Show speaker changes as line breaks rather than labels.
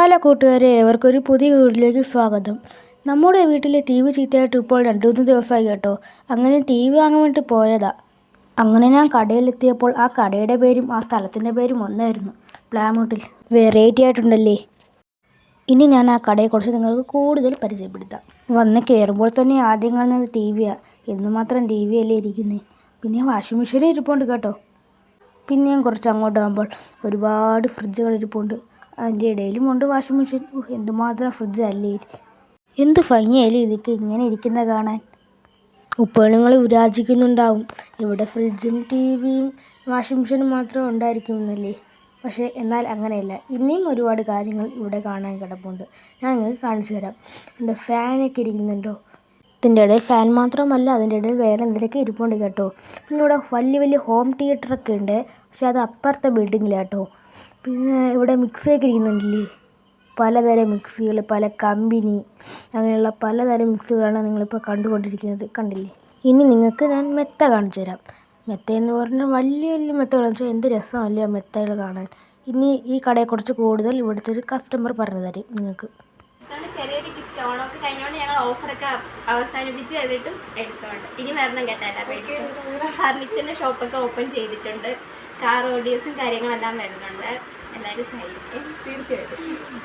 Hello കൂട്ടുകാരെ ഏവർക്കൊരു പുതിയ വീട്ടിലേക്ക് സ്വാഗതം. നമ്മുടെ വീട്ടിലെ ടി വി ചീത്തയായിട്ട് ഇപ്പോൾ രണ്ടു മൂന്ന് ദിവസമായി കേട്ടോ. അങ്ങനെ ടി വി വാങ്ങാൻ വേണ്ടി പോയതാ. അങ്ങനെ ഞാൻ കടയിലെത്തിയപ്പോൾ ആ കടയുടെ പേരും ആ സ്ഥലത്തിന്റെ പേരും ഒന്നായിരുന്നു. പ്ലാമൂട്ടിൽ. വെറൈറ്റി ആയിട്ടുണ്ടല്ലേ? ഇനി ഞാൻ ആ കടയെക്കുറിച്ച് നിങ്ങൾക്ക് കൂടുതൽ പരിചയപ്പെടുത്താം. വന്ന് കയറുമ്പോൾ തന്നെ ആദ്യം കാണുന്നത് ടി വിയാണ് എന്തുമാത്രം ടി വി അല്ലേ ഇരിക്കുന്നത് പിന്നെ വാഷിംഗ് മെഷീനും ഇരിപ്പുണ്ട് കേട്ടോ. പിന്നെയും കുറച്ച് അങ്ങോട്ട് ആകുമ്പോൾ ഒരുപാട് ഫ്രിഡ്ജുകൾ ഇരിപ്പുണ്ട്. അതിന്റെ ഇടയിലും ഉണ്ട് വാഷിംഗ് മെഷീൻ. എന്തുമാത്രം ഫ്രിഡ്ജ് അല്ലേ. എന്ത് ഭംഗിയല്ലേ ഇതൊക്കെ ഇങ്ങനെ ഇരിക്കുന്ന കാണാൻ. ഇപ്പോൾ നിങ്ങൾ വിരാജിക്കുന്നുണ്ടാവും ഇവിടെ ഫ്രിഡ്ജും ടി വിയും വാഷിംഗ് മെഷീനും മാത്രം ഉണ്ടായിരിക്കുമെന്നല്ലേ? പക്ഷേ എന്നാൽ അങ്ങനെയല്ല. ഇനിയും ഒരുപാട് കാര്യങ്ങൾ ഇവിടെ കാണാൻ കിടപ്പുണ്ട്. ഞാൻ നിങ്ങൾക്ക് കാണിച്ചു തരാം. എന്റെ ഫാനൊക്കെ ഇരിക്കുന്നുണ്ടോ? ഇതിന്റെ ഇടയിൽ ഫാൻ മാത്രമല്ല അതിന്റെ ഇടയിൽ വേറെ എന്തൊക്കെ ഇരിപ്പുണ്ട് കേട്ടോ. പിന്നെ ഇവിടെ വലിയ വലിയ ഹോം തിയേറ്റർ ഒക്കെ ഉണ്ട്. പക്ഷെ അത് അപ്പുറത്തെ ബിൽഡിങ്ങിലാണ് കേട്ടോ. പിന്നെ ഇവിടെ മിക്സിയൊക്കെ ഇരിക്കുന്നുണ്ടല്ലേ? പലതരം മിക്സികൾ പല കമ്പനി അങ്ങനെയുള്ള പലതരം മിക്സികളാണ് നിങ്ങളിപ്പോൾ കണ്ടുകൊണ്ടിരിക്കുന്നത്. കണ്ടില്ലേ? ഇനി നിങ്ങൾക്ക് ഞാൻ മെത്ത കാണിച്ചു തരാം. മെത്ത എന്ന് പറഞ്ഞാൽ വലിയ വലിയ മെത്തകൾ വെച്ചാൽ എന്ത് രസമല്ലേ ആ മെത്തകൾ കാണാൻ. ഇനി ഈ കടയെക്കുറിച്ച് കൂടുതൽ ഇവിടുത്തെ ഒരു കസ്റ്റമർ പറഞ്ഞു തരും നിങ്ങൾക്ക്.
ചെറിയൊരു ഗിഫ്റ്റ് ഓണമൊക്കെ കഴിഞ്ഞോണ്ട് ഞങ്ങൾ ഓഫറൊക്കെ അവസാനിപ്പിച്ച് ചെയ്തിട്ടും എടുത്തോണ്ട്. ഇനി വരണം കേട്ടല്ല ഫർണിച്ചറിന്റെ ഷോപ്പൊക്കെ ഓപ്പൺ ചെയ്തിട്ടുണ്ട്. കാർ ഓഡിയോസും കാര്യങ്ങളെല്ലാം വരുന്നുണ്ട്. എല്ലാവരും സഹായിക്കും.
തീർച്ചയായിട്ടും.